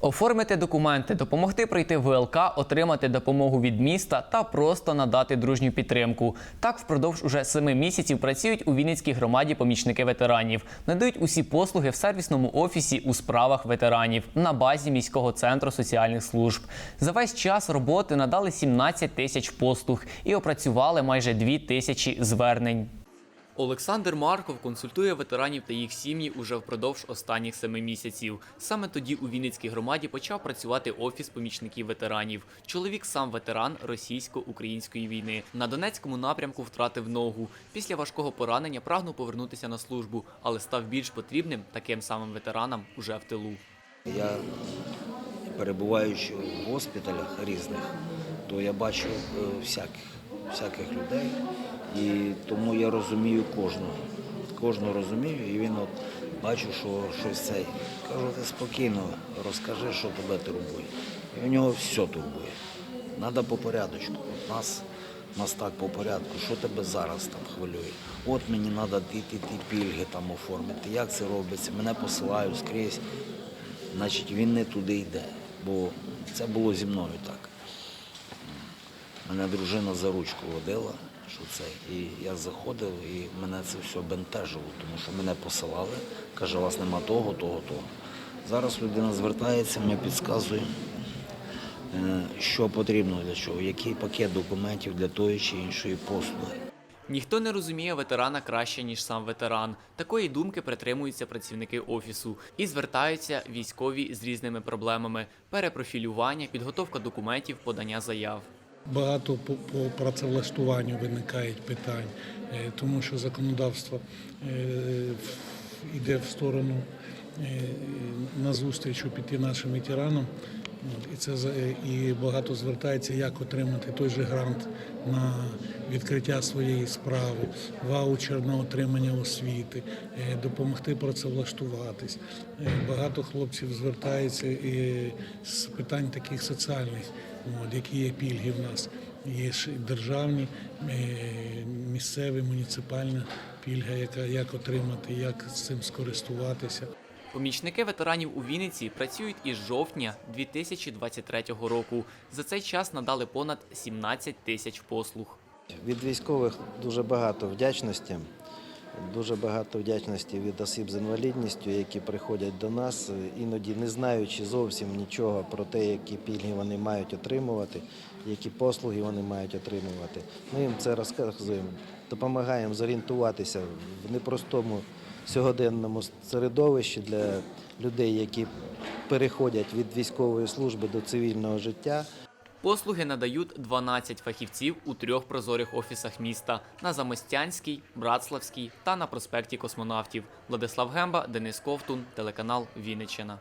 Оформити документи, допомогти пройти ВЛК, отримати допомогу від міста та просто надати дружню підтримку. Так впродовж уже семи місяців працюють у Вінницькій громаді помічники ветеранів. Надають усі послуги в сервісному офісі у справах ветеранів на базі міського центру соціальних служб. За весь час роботи надали 17 тисяч послуг і опрацювали майже 2 тисячі звернень. Олександр Марков консультує ветеранів та їх сім'ї уже впродовж останніх семи місяців. Саме тоді у Вінницькій громаді почав працювати офіс помічників ветеранів. Чоловік сам ветеран російсько-української війни. На Донецькому напрямку втратив ногу. Після важкого поранення прагнув повернутися на службу, але став більш потрібним таким самим ветеранам уже в тилу. Я перебуваючи в госпіталях різних, то я бачу е, всяких, всяких людей. І тому я розумію кожного. Кожного розумію, і він от бачу, що щось цей. Кажу, ти спокійно розкажи, що тебе турбує. І у нього все турбує. Треба по порядочку. От нас, нас так по порядку. Що тебе зараз там хвилює? От мені треба ті, ті, ті пільги там оформити. Як це робиться? Мене посилають скрізь. Значить, він не туди йде. Бо це було зі мною так. Мене дружина за ручку водила, що це. І я заходив, і мене це все бентежило, тому що мене посилали, каже, у вас нема того, того, того. Зараз людина звертається, ми підказуємо, е, що потрібно для чого, який пакет документів для тої чи іншої послуги. Ніхто не розуміє ветерана краще, ніж сам ветеран. Такої думки притримуються працівники офісу і звертаються військові з різними проблемами: перепрофілювання, підготовка документів, подання заяв. Багато по, по працевлаштуванню виникають питань, е, тому що законодавство е, йде в сторону назустріч у піти нашим ветеранам. І це е, і багато звертається, як отримати той же грант на відкриття своєї справи, ваучер на отримання освіти, е, допомогти працевлаштуватись. Е, Багато хлопців звертається і з питань таких соціальних, які є пільги в нас. Є ж державні, е, місцеві, муніципальна пільга, яка як отримати, як з цим скористуватися. Помічники ветеранів у Вінниці працюють із жовтня 2023 року. За цей час надали понад 17 тисяч послуг. Від військових дуже багато вдячності. Дуже багато вдячності від осіб з інвалідністю, які приходять до нас, іноді не знаючи зовсім нічого про те, які пільги вони мають отримувати, які послуги вони мають отримувати. Ми їм це розказуємо, допомагаємо зорієнтуватися в непростому сьогоденному середовищі для людей, які переходять від військової служби до цивільного життя. Послуги надають 12 фахівців у трьох прозорих офісах міста на Замостянській, Братславській та на проспекті космонавтів. Владислав Гемба, Денис Ковтун, телеканал Вінниччина.